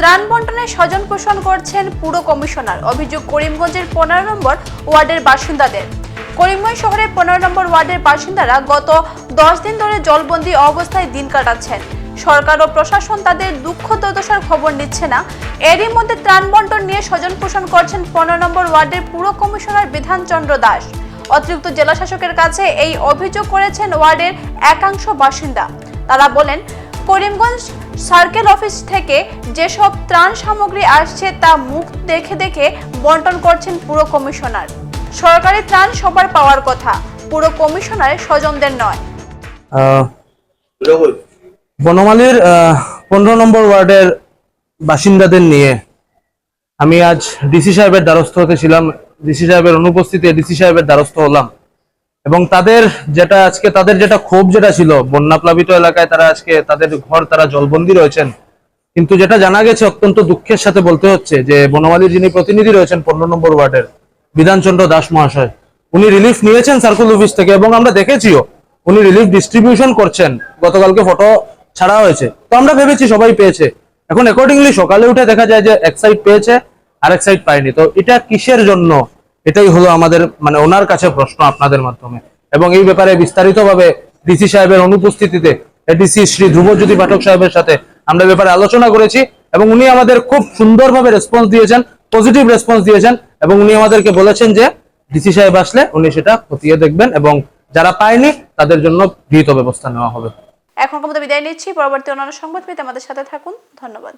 ত্রাণ বন্টনে স্বজন পোষণ করছেন পুরো কমিশনার। অভিযোগ করিমগঞ্জের পনেরো নম্বর ওয়ার্ডের বাসিন্দাদের। করিমগঞ্জ শহরের পনেরো নম্বর ওয়ার্ডের বাসিন্দারা গত দশ দিন ধরে জলবন্দি অবস্থায় দিন কাটাচ্ছেন। সরকার ও প্রশাসন তাদের দুঃখ দুর্দশার খবর নিচ্ছে না। এরই মধ্যে ত্রাণ বন্টন নিয়ে স্বজন পোষণ করছেন পনেরো নম্বর ওয়ার্ডের পুরো কমিশনার বিধানচন্দ্র দাস। অতিরিক্ত জেলা শাসকের কাছে এই অভিযোগ করেছেন ওয়ার্ডের একাংশ বাসিন্দা। তারা বলেন করিমগঞ্জ সার্কেল অফিস থেকে যেসব ত্রাণ সামগ্রী আসছে তা মুখ দেখে দেখে বন্টন করছেন পুরো কমিশনার। সরকারি ত্রাণ সবার পাওয়ার কথা পুরো কমিশনার স্বজনদের নয়। আহ, বনমালীর পনেরো নম্বর ওয়ার্ডের বাসিন্দাদের নিয়ে আমি আজ ডিসি সাহেবের দ্বারস্থ হতে ছিলাম। ডিসি সাহেবের অনুপস্থিতিতে ডিসি সাহেবের দ্বারস্থ হলাম। এবং তাদের যেটা আজকে, তাদের যেটা ক্ষোভ যেটা ছিল বন্যা প্লাবিত এলাকায় তারা আজকে, তাদের ঘর, তারা জলবন্দী রয়েছেন। কিন্তু যেটা জানা গেছে, অত্যন্ত দুঃখের সাথে বলতে হচ্ছে যে, বনমালীর যিনি প্রতিনিধি রয়েছেন পনেরো নম্বর ওয়ার্ডের, বিধানচন্দ্র দাস মহাশয়, উনি রিলিফ নিয়েছেন সার্কুল অফিস থেকে এবং আমরা দেখেছিও, উনি রিলিফ ডিস্ট্রিবিউশন করছেন। গতকালকে ফটো ছাড়া হয়েছে। তো আমরা ভেবেছি সবাই পেয়েছে। এখন অ্যাকর্ডিংলি সকালে উঠে দেখা যায় যে এক সাইড পেয়েছে আর এক সাইড পায়নি। তো এটা কিসের জন্য? এটাই হলো আমাদের মানে ওনার কাছে প্রশ্ন আপনাদের মাধ্যমে। এবং এই ব্যাপারে বিস্তারিতভাবে ডিসি সাহেবের অনুপস্থিতিতে, এডিসি শ্রী ধ্রুবজ্যোতি পাঠক সাহেবের সাথে আমরা ব্যাপারে আলোচনা করেছি এবং উনি আমাদের খুব সুন্দরভাবে রেসপন্স দিয়েছেন পজিটিভ রেসপন্স দিয়েছেন এবং উনি আমাদেরকে বলেছেন যে ডিসি সাহেব আসলে উনি সেটা খতিয়ে দেখবেন এবং যারা পায়নি তাদের জন্য গৃহীত ব্যবস্থা নেওয়া হবে। এখন মতো বিদায় নিচ্ছি। পরবর্তী অন্যান্য সংবাদ পেতে আমাদের সাথে থাকুন। ধন্যবাদ।